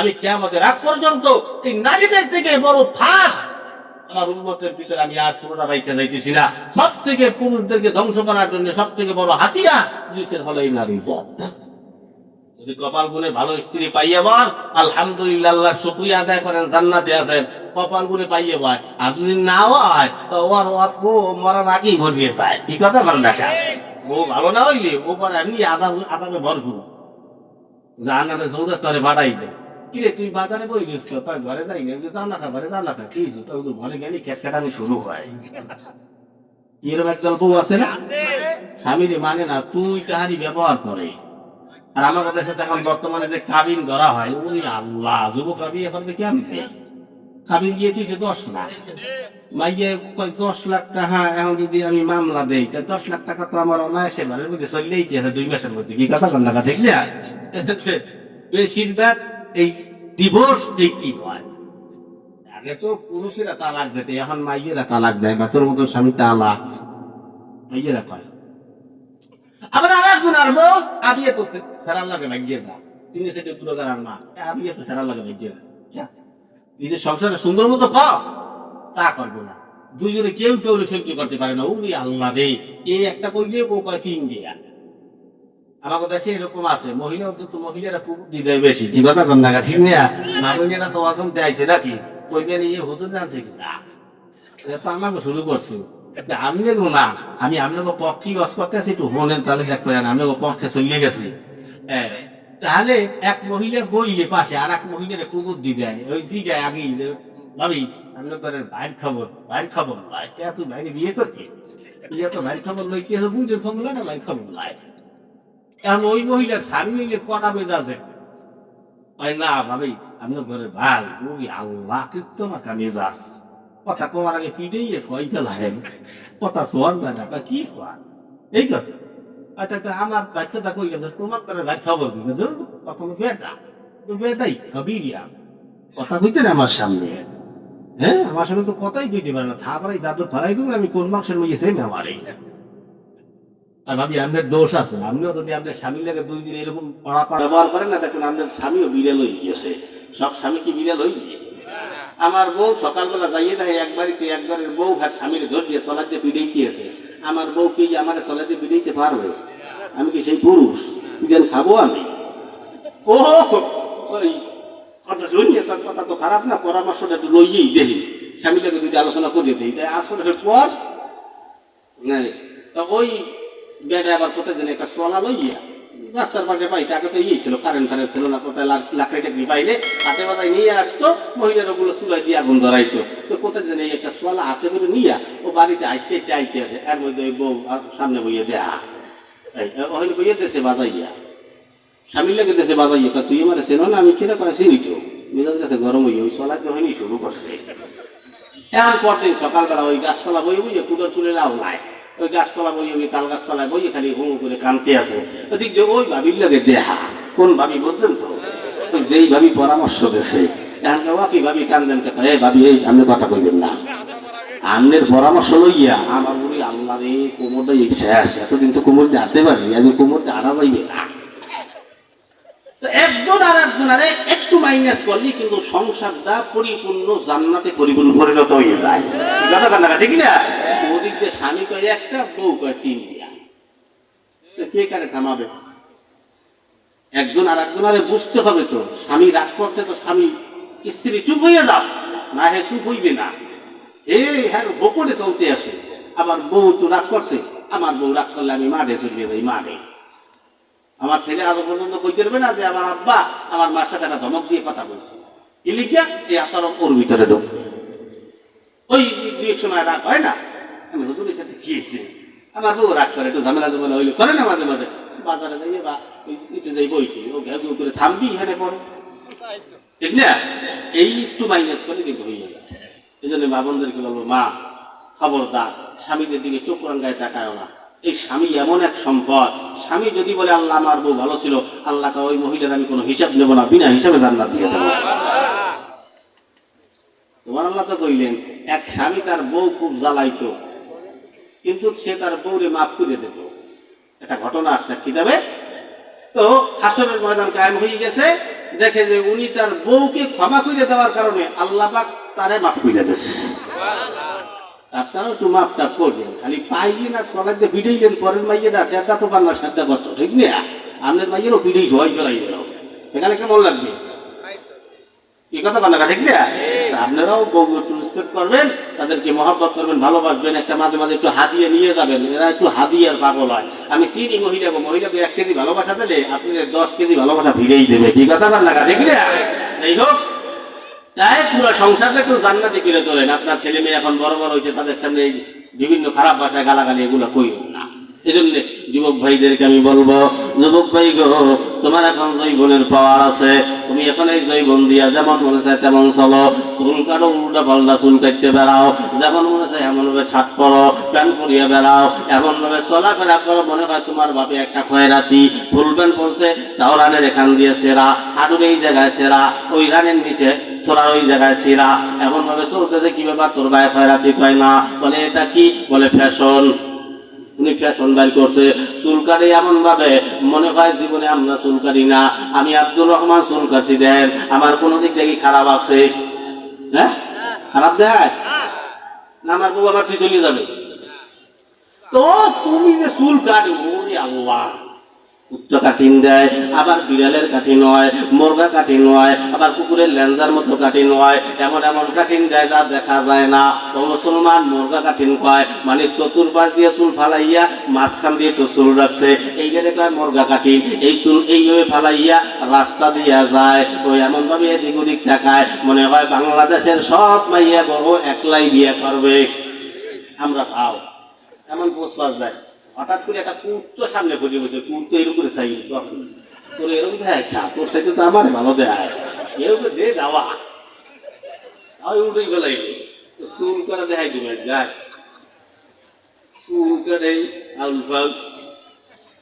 আমি কেমতের রাগ পর্যন্ত এই নারীদের থেকে বড় থাক আমার উন্মতের ভিতরে আমি আর পুরোটা রাইখে যাইতেছি না। সব থেকে পুরুষদেরকে ধ্বংস করার জন্য সব থেকে বড় হাতিয়া পুলিশের হলো এই নারী যদি কপাল গুনে ভালো স্ত্রী পাইয়ে বল আলহামদুলিল্লাহ শুক্রিয়া আদায় করেন জান্নাতে আছেন। কপাল গুনে পাইয়ে বয় আর যদি না হয় তো ওর ও মরার আগেই ভরিয়ে যায় কি কথা বল দেখা ও ভালো না হইলে ও পরে এমনি আদা আদামে ভরপুর। জান্নাতে চৌরাস্তরে বাড়াই দেয় কিরে তুই বাজারে বই গেছ তাই ঘরে যাই গেলি না ঘরে খা কি? তো ঘরে গেলি খেট খেটানি শুরু হয়। এরকম একদল বউ আছে না? স্বামীরে মানে না তুই কাহারি ব্যবহার করে। আর আমার কথা সাথে এখন বর্তমানে যে কাবিন ধরা হয় উনি আল্লাহ যুবক কাবি এখন কেমন? কাবিন গিয়ে তুই দশ লাখ। মাইয়ে দশ লাখ টাকা এখন যদি আমি মামলা দেই, তা দশ লাখ টাকা তো আমার অনায়াসে ঘরের মধ্যে চললেই আছে? দুই মাসের মধ্যে কি কথা কন ঠিক না? বেশিরভাগ এই ডিভোর্স কি হয় আগে তো পুরুষেরা তালাক দিতে, এখন মাইয়েরা তালাক দেয় বা তোর মতো স্বামী তালাক। মাইয়েরা কয়। আবার আর একজন বউ আবিয়ে তো সারা লাগে লাগিয়ে যা। তিনি সেটা পুরো করার মা তো লাগে যা। নিজের সংসারে সুন্দর মতো কর। তা করব না। দুইজনে কেউ কেউ সহ্য করতে পারে না। উনি আল্লাহ রে। এ একটা কইলে ও কয় তিন দিয়া আমাদের দেশে এরকম আছে। মহিলা অন্তত মহিলারা খুব দিবে বেশি। কি কথা কন না ঠিক না মামুনিরা তো অসম দেয়ছে নাকি? কইবে নিয়ে হুজুর জানছে কি? না। তো আমাকে শুরু করছি। একটা আমি নেব না। আমি আপনাকে পক্ষে বস করতে আছি একটু মনের তাহলে দেখ করেন আমি পক্ষে চলিয়ে গেছি। হ্যাঁ, তাহলে এক মহিলা বইলে পাশে, আর এক মহিলার কুকুর দি দেয়। ওই দি দেয় আগে ভাবি, আমি করে বাইর খবর বাইর খবর লাই। তুই বাইরে বিয়ে করবি? বিয়ে তো বাইর খবর লই, কি বুঝে খবর না বাইর খবর লাই এখন ওই মহিলার স্বামী মিলে কটা ওই না, ভাবি, আমি ঘরে ভাই। ওই আল্লাহ কিন্তু আমাকে মেজাজ। কথা কমার আগে পিঠেই সই ফেলায় কথা সোয়ান না কি খোয়া এই কথা। আচ্ছা আমার বাচ্চাটা কই গেছে তোমার ভাই খবর কি গেছে তখন বেটা, তো বেটাই কথা কইতে না আমার সামনে। হ্যাঁ আমার সামনে তো কথাই কইতে পারে না। আমি কোন মাংসের লইয়ে সেই না আর ভাবি আপনার দোষ আছে। আপনিও যদি আপনার স্বামীর লাগে দুই দিন এরকম পড়া পড়া ব্যবহার করেন না, দেখুন আপনার স্বামীও বিড়াল হয়ে গিয়েছে। সব স্বামী কি বিড়াল হয়ে গিয়ে? আমার বউ সকালবেলা যাইয়ে দেয় একবারের বউ আর স্বামীর ধর দিয়ে চলাতে পিড়াইতেছে আমার বউ কি আমার চলাতে পিড়াইতে পারবে? আমি কি সেই পুরুষ? পিড়াল খাব আমি? ও ওই কথা শুনি কথা তো খারাপ না, পরামর্শটা একটু লইয়েই দেখি। স্বামীটাকে যদি আলোচনা করে দিই। তাই আসলে পর? তা ওই বেটা আবার কোথায় দিন একটা সোলা লইয়া রাস্তার পাশে পাইছে, আগে তো ইয়ে ছিল কারেন্ট কারেন্ট ছিল না, কোথায় লাকড়ি টাকড়ি পাইলে হাতে পাতায় নিয়ে আসতো, মহিলার ওগুলো চুলাই দিয়ে আগুন ধরাইতো। তো কোথায় এই একটা সোলা হাতে করে নিয়ে ও বাড়িতে আইতে আইতে আছে এর মধ্যে ওই বউ সামনে বইয়ে দেয়া। ওখানে বইয়ে দেশে বাজাইয়া। স্বামীর লেগে দেশে বাজাইয়া, তা তুই আমার না, আমি কিনা মেজাজ কাছে গরম হইয়া, ওই সোলা হয়নি, শুরু করছে। এখন পরদিন সকালবেলা ওই গাছতলা বই বুঝে তুলে লাভ নাই। ওই গাছতলা বই ওই তাল গাছতলায় বই খালি হু করে কানতে আছে। যে ওই ভাবির লাগে দেহা। কোন ভাবি বলছেন তো? যেই ভাবি পরামর্শ দিছে। এখন ওয়াকি ভাবি কান্দেন কে ভাবি, এই, আপনি কথা কইবেন না। আমনের পরামর্শ লইয়া আমার আল্লাহ কোমরটা এতদিন তো কোমর আনা যাইবে না। একজন আর একজন আরে কে কারে থামাবে? একজন আর একজন আরে বুঝতে হবে তো, স্বামী রাগ করছে তো স্বামী স্ত্রী চুপ হইয়া যাও, না হে চুপ হইবে না। এ হ্যাঁ গোপনে চলতে আসে। আবার বউ তো রাগ করছে। আমার বউ রাগ করলে আমি মাঠে চলিয়ে যাই মাঠে। আমার ছেলে আজ পর্যন্ত কইতে পারবে না যে আমার আব্বা আমার মার সাথে একটা ধমক দিয়ে কথা বলছে। ইলিকিয়া এই আত্মার ওর ভিতরে ঢোক। ওই দুই এক সময় রাগ হয় না। আমি হুজুরের সাথে খেয়েছি আমার বউ রাগ করে, একটু ঝামেলা ঝামেলা হইলে। করে না মাঝে মাঝে। বাজারে যাইয়ে বা নিচে যাই বইছি। ও ঘেউ করে থামবি এখানে পড়ে ঠিক না? এই একটু মাইনাস করলে কিন্তু হয়ে যায়। এই জন্য মা বলব, মা খবরদার। স্বামীদের দিকে চোখ রাঙ্গায় তাকায় না। এই স্বামী এমন এক সম্পদ। স্বামী যদি বলে, আল্লাহ আমার বউ ভালো ছিল, আল্লাহকে ওই মহিলার আমি কোনো হিসাব নেব না, বিনা হিসাবে জান্নাত দিয়ে দেবো। তোমার আল্লাহ তো কইলেন, এক স্বামী তার বউ খুব জ্বালাইতো, কিন্তু সে তার বউরে মাফ করে দিত। একটা ঘটনা আসছে কিতাবে। তো হাসরের ময়দান কায়েম হয়ে গেছে। দেখে যে উনি তার বউকে ক্ষমা করে দেওয়ার কারণে আল্লাহ পাক তারে মাফ করে দিয়েছে আপনারাও একটু মাপ টাপ করবেন। খালি পাইলেন আর সকালে ভিড়েইলেন পরের মাইয়েরা টেকা তো পান্না সাতটা বছর, ঠিক না? আপনার মাইয়েরও ভিড়েই সবাই বেড়াই এখানে কেমন লাগবে? কি কথা বানা ঠিক না? আপনারাও বউ একটু রেসপেক্ট করবেন, তাদেরকে মহাব্বত করবেন, ভালোবাসবেন, একটা মাঝে মাঝে একটু হাদিয়ে নিয়ে যাবেন, এরা একটু হাদিয়ার পাগল হয়। আমি চিনি মহিলা মহিলাকে এক কেজি ভালোবাসা দিলে আপনি দশ কেজি ভালোবাসা ভিড়েই দেবে, কি কথা বানা ঠিক না? এই হোক তাই সংসারটা একটু জান্নাতি করে আপনার ছেলে এখন বড় বড় হয়েছে, তাদের সামনে বিভিন্ন খারাপ ভাষায় গালাগালি এগুলো কইও না। এই যুবক ভাইদেরকে আমি বলব, যুবক ভাই গো, তোমার এখন জৈবনের পাওয়ার আছে। তুমি এখন এই জৈবন দিয়া যেমন মনে চায় তেমন চলো। চুল কাটো, উল্টা পাল্টা চুল কাটতে বেড়াও। যেমন মনে চায় এমন ভাবে ছাট পরো, প্যান্ট পরিয়ে বেড়াও। এমন ভাবে চলাফেরা করো, মনে হয় তোমার বাপে একটা খয়রাতি। ফুল প্যান্ট পরছে, তাও রানের এখান দিয়ে সেরা। হাঁটুর এই জায়গায় সেরা। ওই রানের নিচে তোরা ওই জায়গায় সিরা এমন ভাবে চলতেছে কি ব্যাপার? তোর গায়ে খয়রাতি কয় না। বলে, এটা কি? বলে, ফ্যাশন। উনি ফ্যাশন বের করছে। চুল কাটে এমন ভাবে মনে হয় জীবনে আমরা চুল কাটি না। আমি আব্দুর রহমান চুল কাটছি দেন আমার কোনো দিক দেখি খারাপ আছে? হ্যাঁ? খারাপ দেয় না, আমার বউ আমার তুই চলে যাবে। তো তুমি যে চুল কাটো ওরে আল্লাহ! কুত্তা কাটিন দেয়, আবার বিড়ালের কাঠিন মুরগা কাঠিন আবার কুকুরের মতো কাঠিন এমন এমন কাঠিন দেয় যা দেখা যায় না। ও মুসলমান মুরগা কাঠিন কয় মানে চতুর্পাশ দিয়ে চুল ফালাইয়া মাঝখান দিয়ে একটু চুল রাখছে। এই যে মুরগা কাঠিন। এই চুল এইভাবে ফালাইয়া রাস্তা দিয়া যায়। ওই এমন ভাবে এদিক ওদিক দেখায় মনে হয় বাংলাদেশের সব মাইয়া বড় একলাই বিয়ে করবে। আমরা ভাও। এমন পোস্ট পাস দেয় হঠাৎ করে একটা কুর্ত সামনে পড়ে বসে, কুর্ত এরকম করে চাই, তোর এরকম দেয় তোর সাইজ তো আমার ভালো দেয় এরকম দে যাওয়া। আমি উঠেই গেলাই চুল করে দেখাই দিবে যাক। চুল করে আউল ফাউল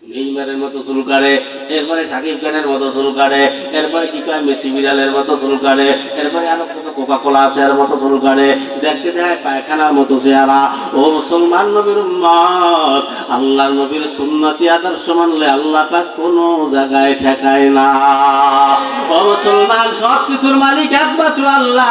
নেইমারের মতো চুল কাটে এরপরে সাকিব খানের মতো চুল কাটে এরপরে কি কয় মেসি বিড়ালের মতো চুল কাটে এরপরে আরও কত কোকা কোলা আছে এর মতো চুল কাটে দেখতে দেয় পায়খানার মতো চেহারা। ও মুসলমান নবীর উম্মত আল্লাহ নবীর সুন্নতি আদর্শ মানলে আল্লাহ পাক কোনো জায়গায় ঠেকায় না। ও মুসলমান সব কিছুর মালিক একমাত্র আল্লাহ।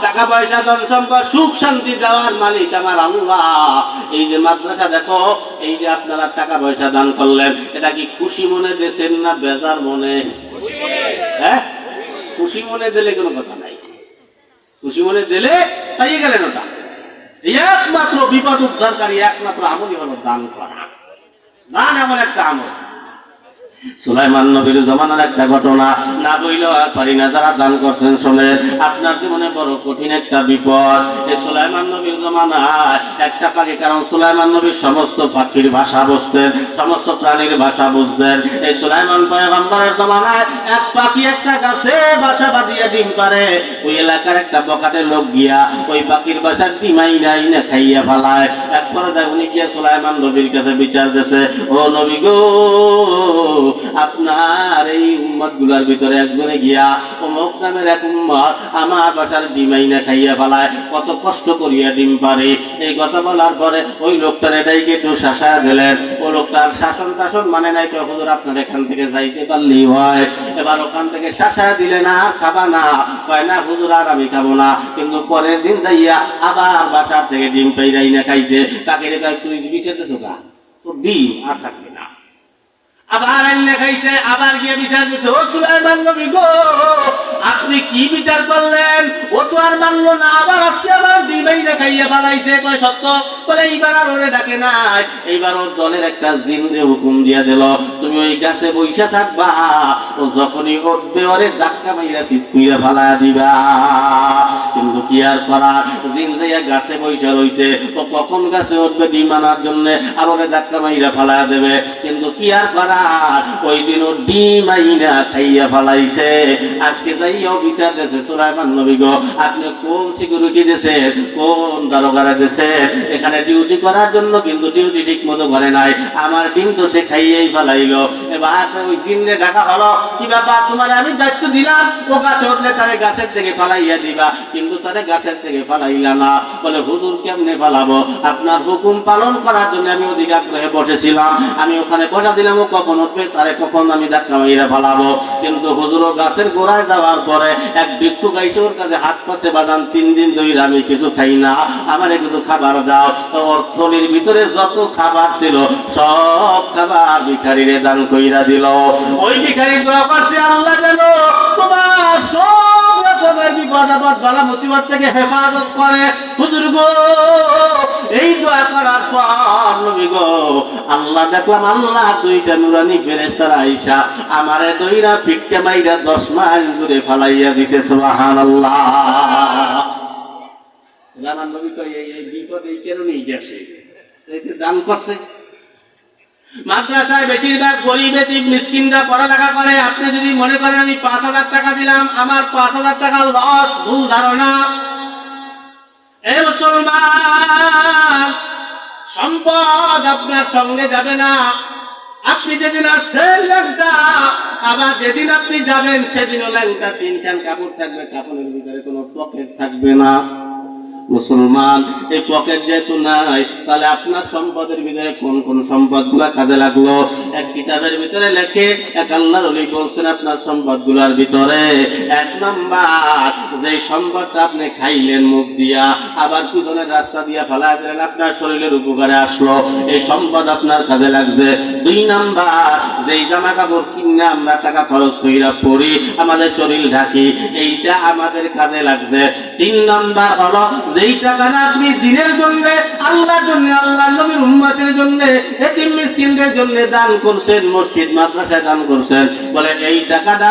টাকা পয়সা, ধন সম্পদ, সুখ, শান্তি দেওয়ার মালিক আমার আল্লাহ। এই যে মাদ্রাসা দেখো, এই যে আপনারা টাকা পয়সা দান করলেন, এটা কি খুশি মনে দিয়েছেন না বেজার মনে? হ্যাঁ? খুশি মনে দিলে কোনো কথা নাই। খুশি মনে দিলে পাইয়ে গেলেন ওটা। একমাত্র বিপদ উদ্ধারকারী, একমাত্র আমলই হলো দান করা। দান এমন একটা আমল। সুলাইমান নবীর জমানার একটা ঘটনা না বইলেও আর পারি না, যারা দান করছেন শোনে। আপনার জীবনে বড় কঠিন একটা বিপদ। এই সুলাইমান নবীর জমানায় একটা পাখি, কারণ সুলাইমান নবীর সমস্ত পাখির ভাষা বুঝতেন, সমস্ত প্রাণীর ভাষা বুঝতেন। এই সুলাইমান পয়গম্বরের জমানায় এক পাখি একটা গাছে বাসা বাঁধিয়ে ডিম পারে ওই এলাকার একটা বকাটে লোক গিয়া ওই পাখির বাসা ডিমাই নাই না খাইয়া ফেলায়। এক পর্যায়ে উনি গিয়া সুলাইমান নবীর কাছে বিচার দেশে ও নবী গো আপনার এই উম্মতগুলার ভিতরে একজনে গিয়া, অমুক নামের এক উম্মত আমার বাসার ডিমাই না খাইয়া ফেলায়, কত কষ্ট করিয়া ডিম পারে। এই কথা বলার পরে ওই লোকটার এটাইকে একটু শাসা দিলেন। ও লোকটার শাসন টাসন মানে নাই কয় হুজুর আপনার এখান থেকে যাইতে পারলেই হয়। এবার ওখান থেকে শাসা দিলে না, খাবা না। কয়, না হুজুর, আর আমি খাব না। কিন্তু পরের দিন যাইয়া আবার বাসার থেকে ডিম পাইরাই না খাইছে। তাকে রে তুই দিছো গা? তোর ডিম, আর থাকবে আবার আইনে খাইছে, আবার গিয়ে বিচার দিছে, ও সুলাইমান নবী গো, আপনি কি বিচার করলেন? ও তো আর মানলো না, আবার আজকে আবার দিবাই খাইয়া পালাইছে কয়, সত্য? বলে, এইবার আর ওরে ডাকে নাই, এইবার ওর দলের একটা হুকুম দিয়া দিল, তুমি ওই গাছে বইসা থাকবা, ও যখনই ওরে ধাক্কা মাইরা চিৎকুইয়া ফালা দিবা। কিন্তু কি আর করার? জিন গাছে বইসা রইছে, ও কখন গাছে উঠবে ডিম আনার জন্য, আর ওরে ধাক্কা মাইরা ফালা দেবে। কিন্তু কি আর করার? আমার ডিম তো সে খাইয়েই ফেলাইলো। এবার ওই দিনে ডাকা হলো। কি ব্যাপার, তোমার আমি দায়িত্ব দিলাম? গাছে উঠলে তারে গাছের থেকে ফালাইয়া দিবা। কিন্তু তারে গাছের থেকে ফালাইলা না। বলে, হুজুর কেমনে ফালাবো? আপনার হুকুম পালন করার জন্য আমি অধিক আগ্রহে বসেছিলাম। আমি ওখানে বসেছিলাম ও কখন উঠবে, তারে কখন আমি ধাক্কা মেরে ফালাবো কিন্তু হুজুরও গাছের গোড়ায় যাওয়ার পরে এক ভিক্ষু গাইছে ওর কাছে হাত পাশে বাদাম তিন দিন ধরে আমি কিছু খাই না। আমার কিছু খাবার দাও। ওর থলির ভিতরে যত খাবার ছিল, সব খাবার ভিখারিরে দান কইরা দিল। ওই ভিখারি দোয়া আল্লাহ যেন তোমার সব রকমের বিপদ আপদ, বালা মুসিবত থেকে হেফাজত করে। হুজুর গো এই দোয়া করার পর নবী গো, আল্লাহ দেখলাম আল্লাহ দুইটা নুরানি ফেরেস্তারা আইসা আমারে দইরা পিককে মাইরা দশ মাইল দূরে ফালাইয়া দিছে, সুবহানাল্লাহ। আমার নবী কই এই বিপদ এই কারণেই গেছে? দান করছে। মাদ্রাসায় বেশিরভাগ গরিব, এতিম, মিসকিনরা পড়ালেখা করে। আপনি যদি মনে করেন আমি পাঁচ হাজার টাকা দিলাম, আমার পাঁচ হাজার টাকা লস ভুল ধারণা। সম্পদ আপনার সঙ্গে যাবে না। আপনি যেদিন আসছেন ল্যাংটা আবার যেদিন আপনি যাবেন, সেদিনও ল্যাংটা তিনখান কাপড় থাকবে, কাপড়ের ভিতরে কোনো পকেট থাকবে না। মুসলমান এই পকেট যেহেতু নাই, তাহলে আপনার সম্পদের ভিতরে কোন কোন সম্পদগুলা কাজে লাগল? এক কিতাবের ভিতরে লেখে, এক আল্লাহর অলি বলছেন আপনার সম্পদগুলার ভিতরে। এক নাম্বার যে সম্পদটা আপনি খাইলেন মুখ দিয়া, আবার পিছনের রাস্তা দিয়া ফেলা দিলেন, আপনার শরীরের উপকারে আসলো। এই সম্পদ আপনার কাজে লাগছে। দুই নাম্বার, যেই জামা কাপড় কিনে আমরা টাকা খরচ কইরা পরি আমাদের শরীর ঢাকি, এইটা আমাদের কাজে লাগছে। তিন নাম্বার হলো যেই টাকাটা আপনি দিনের জন্য, আল্লাহর জন্য আল্লাহ নবীর উম্মতের জন্য, এতিম মিসকিনদের জন্য দান করছেন, মসজিদ, মাদ্রাসায় দান করছেন, বলে এই টাকাটা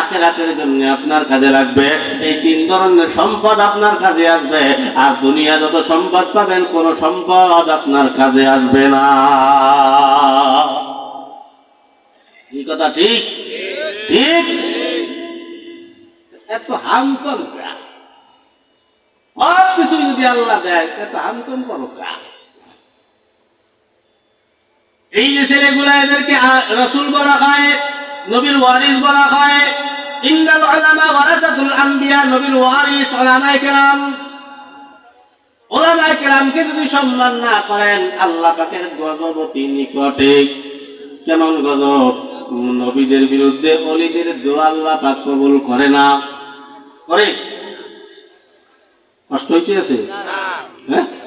আখেরাতের জন্য আপনার কাজে লাগবে। এই তিন ধরনের সম্পদ আপনার কাজে আসবে, আর দুনিয়া যত সম্পদ পাবেন, কোন সম্পদ আপনার কাজে আসবে না। এই কথা, ঠিক? ঠিক? এত হামকম প্রাণ সব কিছু যদি আল্লাহ দেয় হামকম করো এই যে ছেলেগুলা এদেরকে রসুল বলা হয়, নবীর ওয়ারিস বলা হয়, ইন্দাল আলামা ওয়ারাসাতুল আম্বিয়া নবীর ওয়ারিস কেরাম। কেরামকে যদি সম্মান না করেন, আল্লাহ পাকের গজব নিকটে কেমন গজব? নবীদের বিরুদ্ধে অলিদের দোয়া আল্লাহ পাক কবুল করে না। করে? কষ্ট হইতে আছে? হ্যাঁ?